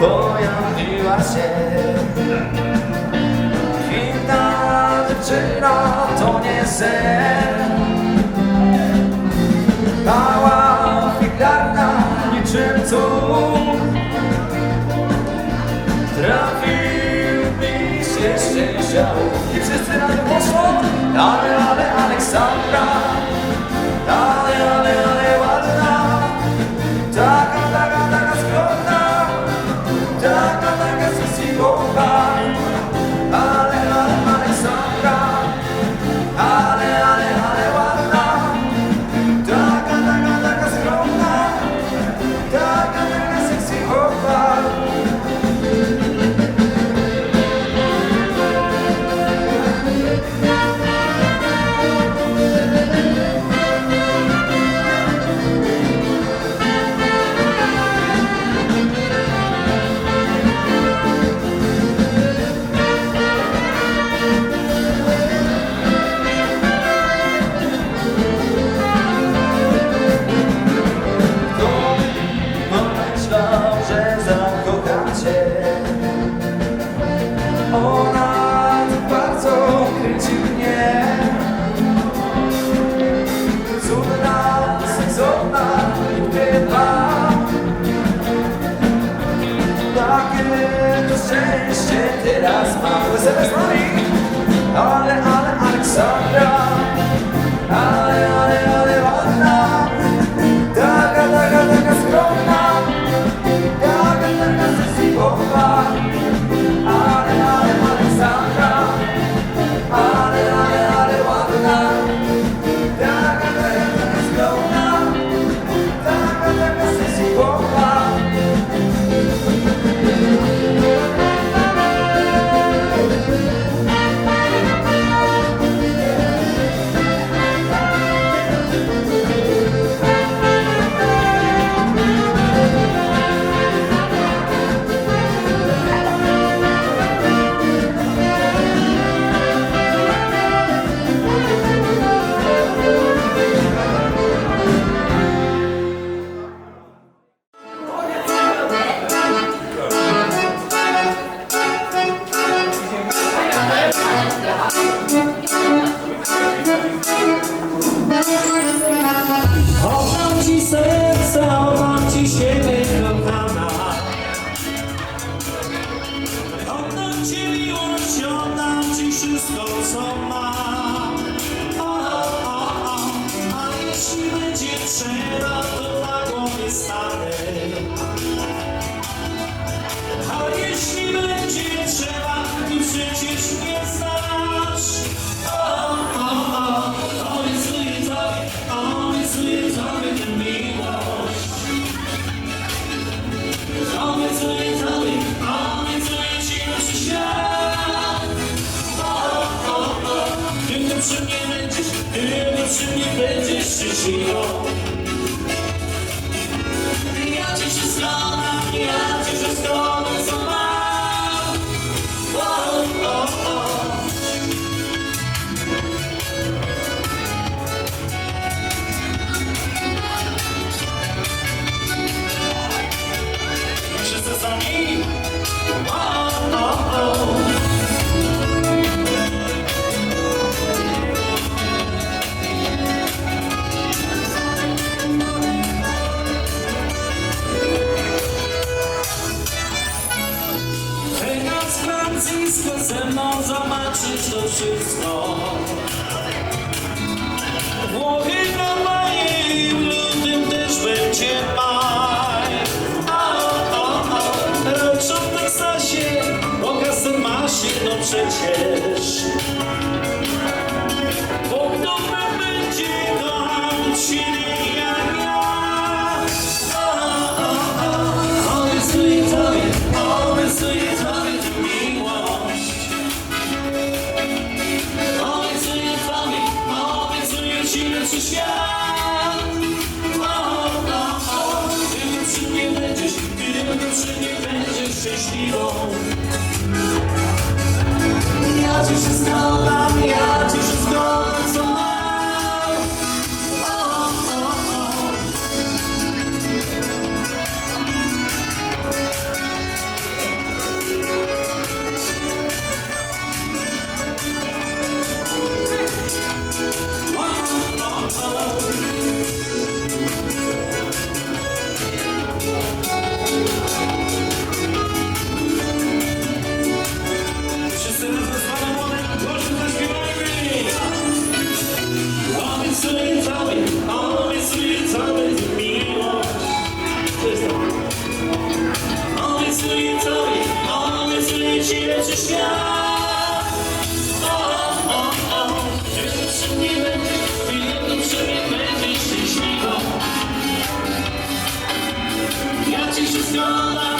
pojawiła się Piękna dziewczyna to nie sen. Mała figlarna niczym cud. Trafił mi się szczęścia I wszyscy na to poszło. Ale, ale Aleksandra. has changed, shifted as my it is running. Ole, ole, Alexander. Ah. szczęśliwą. Ja dziś zgoda, ja dziś zgoda. your life.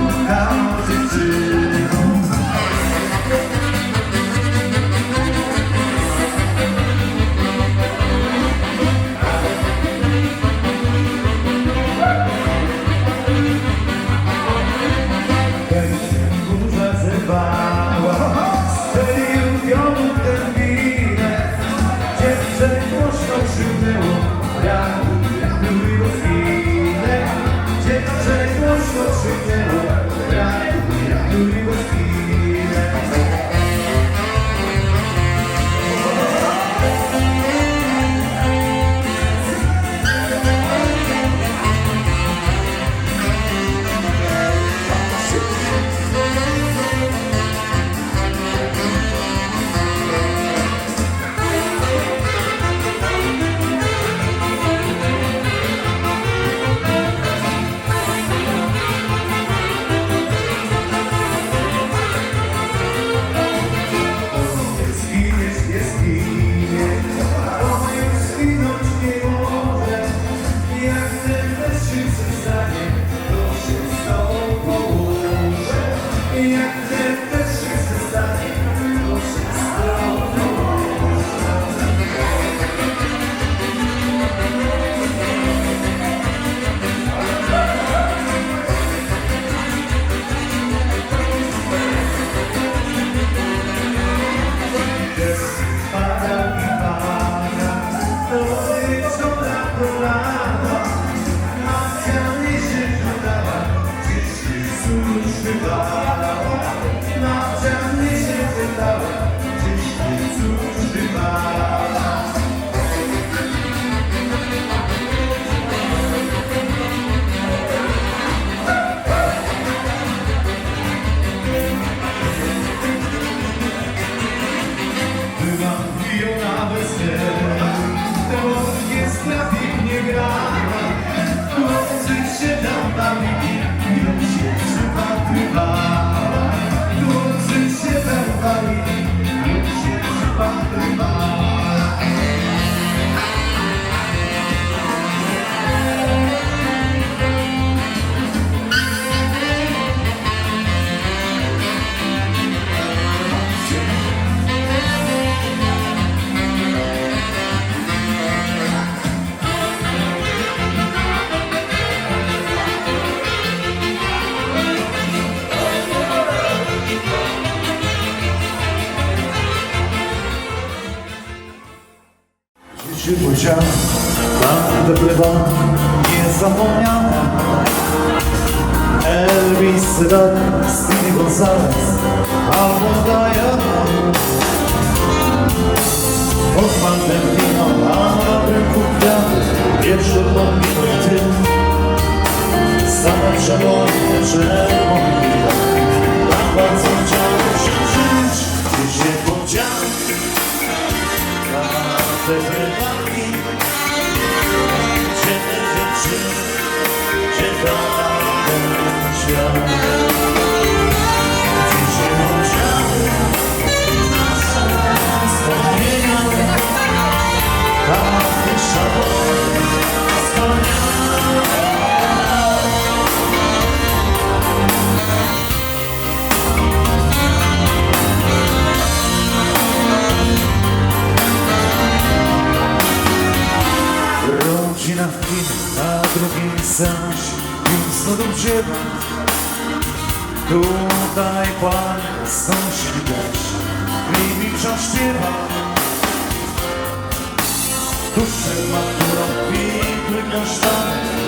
有好几次 życia naprawdę bywa niezapomniane Elvis Red, Stevie Gonzalez albo Diana Osman Delfino, a na rynku kwiaty Wieczór pomimo i ty Same przegony, czerwony Tak bardzo chciałem się żyć Gdzieś nie podział. Na te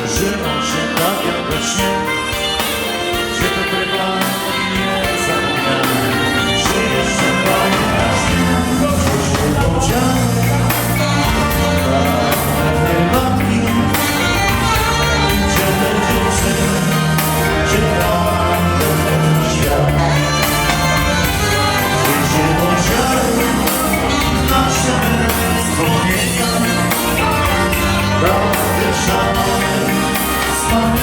Żyło się tak jak we śnie Gdzie to prywa nie zapomniałem Czy jeszcze pamiętasz Poczuł się Pewnej matki Gdzie te dziewczyny Gdzie tam ten świat się podziały Nasze wspomnienia Dobra far.